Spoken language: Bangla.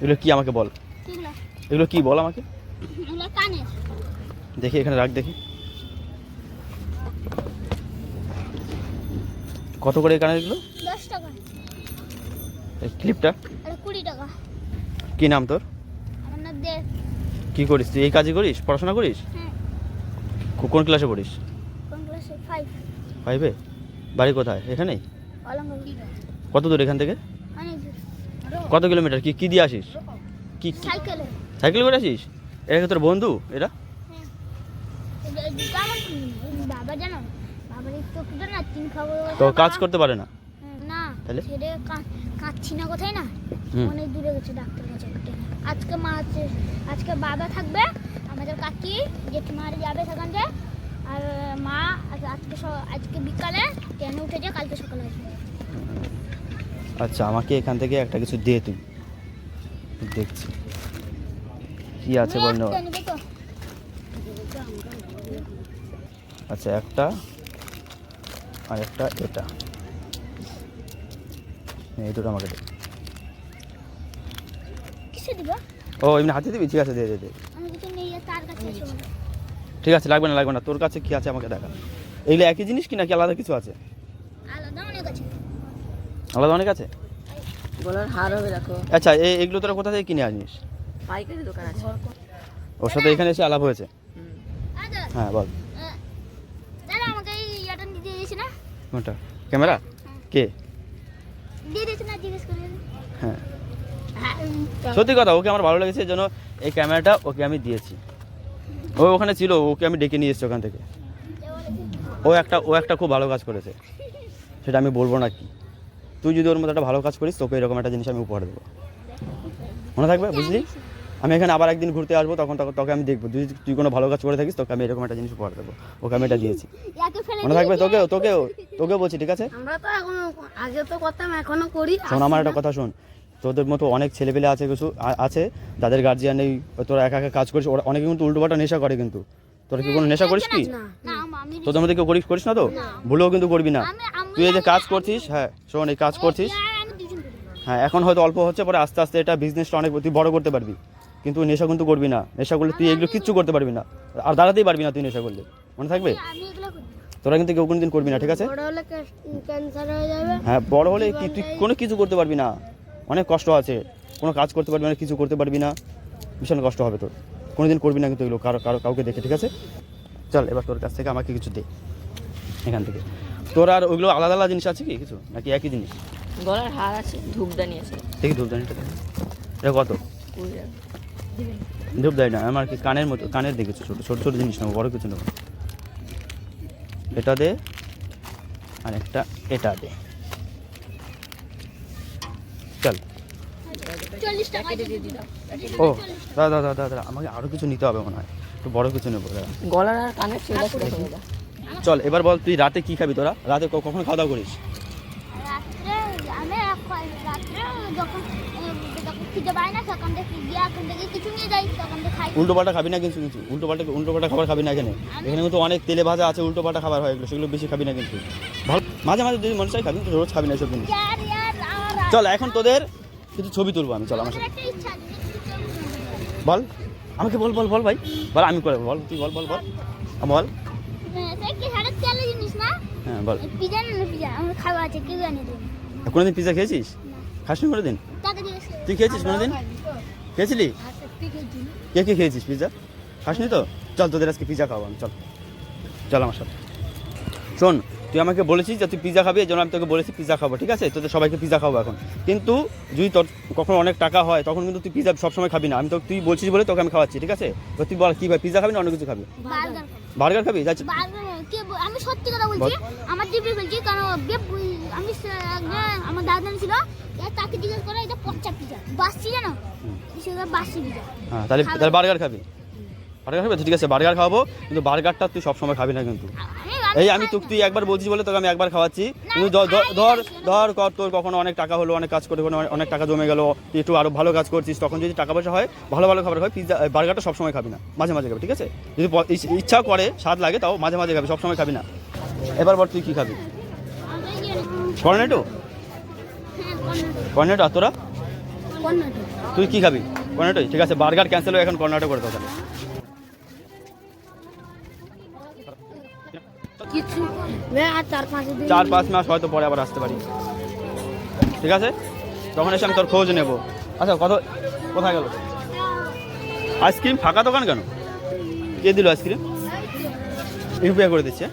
এগুলো কি আমাকে বল? এগুলো কি বল আমাকে? দেখি এখানে রাখ দেখি। কত করে কানের এগুলো? এই ক্লিপটা? কি নাম তোর? কি করিস তুই? এই কাজই করিস? পড়াশোনা করিস? হ্যাঁ। কোন ক্লাসে পড়িস? ফাইভ বাড়ি কোথায়? এখানেই? কত দূর এখান থেকে? কত কিলোমিটার? কি কি দিয়ে আসিস? কি সাইকেলে। সাইকেল করে আসিস? এটা কি তোর বন্ধু? এটা? হ্যাঁ। তো কাজ করতে পারে না? না। তাহলে? কাচ্ছি না কোথায় না? অনেক দূরে গেছে ডাক্তার কাছে আজকে মা আছে আজকে বাবা থাকবে। আমাদের কাকি জেঠিমার যাবে সেখানে আর মা আজকে আজকে বিকালে ট্রেনে উঠেছে কালকে সকালে আসবে। আচ্ছা আমাকে এখান থেকে একটা কিছু দে তুই দেখছি। কি আছে বল না? আচ্ছা একটা আর একটা এটা। এই দুটো আমাকে দে। ও এমনি হাতে দিবি? ঠিক আছে দে দে দে। আমি কিছু নেই আর তার কাছে আছে ঠিক আছে লাগবে না লাগবে না। তোর কাছে কি আছে আমাকে দেখা। এগুলো একই জিনিস কি নাকি আলাদা কিছু আছে? আলাদা অনেক আছে? গলার হার হবে দেখো। আচ্ছা এই এগুলো তোরা কোথা থেকে কিনে আনিস? পাইকারি দোকান আছে। ওর সাথে এখানে এসে আলাপ হয়েছে? হ্যাঁ বল। দাদা আমাকে এই ইয়াটা দিয়ে দিয়েছে না কোনটা? ক্যামেরা? কে? দিয়ে দিয়েছে না জিজ্ঞেস করে হ্যাঁ। সত্যি কথা ওকে আমার ভালো লেগেছে জন্য এই ক্যামেরাটা ওকে আমি দিয়েছি। ও ওখানে ছিল ওকে আমি ডেকে নিয়ে এসেছি ওখান থেকে। ও একটা ও একটা খুব ভালো কাজ করেছে। সেটা আমি বলব না কি। তুই যদি ওর মতো একটা ভালো কাজ করিস তোকে এরকম একটা জিনিস আমি উপহার দেবো। মনে থাকবে? বুঝলি? আমি এখানে আবার একদিন ঘুরতে আসব তখন তখন তোকে আমি দেখব। যদি তুই কোনো ভালো কাজ করে থাকিস তোকে আমি এরকম একটা জিনিস উপহার দেবো। ওকে আমি এটা দিয়েছি। মনে থাকবে? দিয়েছে। তোকেও তোকেও তোকেও বলছি ঠিক আছে? আমরা তো এখনও আগে তো করতাম এখনও করি। শোন আমার একটা কথা শোন। তোদের মতো অনেক ছেলেপেলে আছে কিছু আছে যাদের গার্জিয়ান নেই তোরা একা একা কাজ করিস ওরা অনেকে কিন্তু উল্টোপাল্টা নেশা করে কিন্তু। তোরা কি কোনো নেশা করিস কি? না না আম- আমি তোদের মধ্যে কেউ করিস করিস না তো? ভুলেও কিন্তু করবি না। তুই এই যে কাজ করছিস হ্যাঁ শোন এই কাজ করছিস। হ্যাঁ এখন হয়তো অল্প হচ্ছে পরে আস্তে আস্তে এটা বিজনেসটা অনেক তুই বড় করতে পারবি। কিন্তু নেশা কিন্তু করবি না। নেশা করলে তুই এগুলো কিচ্ছু করতে পারবি না। আর দাঁড়াতেই পারবি না তুই নেশা করলে। মনে থাকবে? তোরা কিন্তু কেউ কোনোদিন করবি না ঠিক আছে? হয়ে হ্যাঁ বড় হলে কি তুই কোনো কিছু করতে পারবি না। অনেক কষ্ট আছে। কোনো কাজ করতে পারবি না কিছু করতে পারবি না। ভীষণ কষ্ট হবে তোর। কোনোদিন করবি না কিন্তু এগুলো। কারও কারও কাউকে দেখে ঠিক আছে? চল এবার তোর কাছ থেকে আমাকে কিছু দে। এখান থেকে। তোর আর ওইগুলো আলাদা আলাদা জিনিস আছে কি কিছু? নাকি একই জিনিস? গলার হার আছে ধূপদানি আছে। দেখি ধূপদানিটা এটা কত? কুড়ি টাকা। ধূপদানি না আমার কি কানের মতো কানের দেখেছ ছোটো ছোটো ছোটো জিনিস নেব বড় কিছু নেব। এটা দে আর একটা এটা দে। চল। ও দাদা দাদা দাদা আমাকে আরও কিছু নিতে হবে মনে হয়। একটু বড় কিছু নেব দাদা। গলার আর কানের চল এবার বল তুই রাতে কি খাবি তোরা? রাতে ক- কখন খাওয়া দাওয়া করিস? রাত্রে আমি এক- রাত্রে যখন আহ, যখন খিদে পাই না সেখান থেকে গিয়ে এখন থেকে কিছু নিয়ে যাই তখন থেকে খাই। উল্টো পাল্টা খাবি না কিন্তু কিছু? উল্টো পাল্টা উল্টো পাল্টা খাবার খাবি না এখানে? এখানে কিন্তু অনেক তেলে ভাজা আছে উল্টো পাল্টা খাবার হয় এগুলো সেগুলো বেশি খাবি না কিন্তু। ভালো। মাঝে মাঝে যদি মনে চাই খাবি কিন্তু রোজ খাবি না এসব আর চল এখন তোদের কিছু ছবি তুলবো আমি চল আমার সাথে। বল আমাকে বল বল বল ভাই। বল আমি করে বল তুই বল বল বল। বল। হ্যাঁ, হ্যাঁ বল। পিজা না পিজা আমার খাওয়া আছে কেউ জানে দেবে কোনোদিন পিজা খেয়েছিস? খাসনি কোনোদিন? তুই খেয়েছিস কোনোদিন? খেয়েছিলি? কে কে খেয়েছিস পিজা খাসনি তো? চল তোদের আজকে পিজা আমি চল। চল আমার সাথে। শোন তুই আমাকে বলেছিস যে তুই পিজা খাবি এই জন্য আমি তোকে বলেছি পিজা খাব ঠিক আছে? তোদের সবাইকে পিজা খাব এখন। কিন্তু যদি তোর কখন অনেক টাকা হয় তখন কিন্তু তুই পিজা সবসময় খাবি না। আমি তো তুই বলছিস বলে তোকে আমি খাওয়াচ্ছি ঠিক আছে? তো তুই বল কী ভাই পিজা খাবি না অন্য কিছু খাবি। বার্গার খাবি? যাচ্ছি। কে আমি সত্যি কথা বলছি আমার দিব্যি বলছি কারণ আমি আমার দাদা ছিল তাকে জিজ্ঞেস করে এটা পচা পিজা বাসছি জানো? বাসি পিজা হ্যাঁ তাহলে তাহলে বার্গার খাবি। বার্গার খাবি? ঠিক আছে বার্গার খাওয়াবো কিন্তু বার্গারটা তুই সবসময় খাবি না কিন্তু। এই আমি তোকে তুই একবার বলছিস বলে তোকে আমি একবার খাওয়াচ্ছি। কিন্তু ধর- ধর- কর তোর কখনো অনেক টাকা হলো অনেক কাজ করে অনেক টাকা জমে গেল তুই একটু আরও ভালো কাজ করছিস তখন যদি টাকা পয়সা হয় ভালো ভালো খাবার হয় পিৎজা বার্গারটা সবসময় খাবি না মাঝে মাঝে খাবি ঠিক আছে? যদি ইচ্ছা করে স্বাদ লাগে তাও মাঝে মাঝে খাবি সবসময় খাবি না। এবার বল তুই কি খাবি? কর্নেটো? কর্নেটো। কর্নেটো আর তোরা? তুই কি খাবি? কর্নাটক ঠিক আছে বার্গার ক্যান্সেল হয়ে এখন কর্নাটক করে দাও তাহলে। কিছু চার পাঁচ দিন চার পাঁচ মাস হয়তো পরে আবার আসতে পারি। ঠিক আছে? তখন এসে আমি তোর খোঁজ নেব। আচ্ছা কত কোথায় গেল? আইসক্রিম ফাঁকা দোকান কেন? কে দিল আইসক্রিম? ইউপিআই করে দিচ্ছে।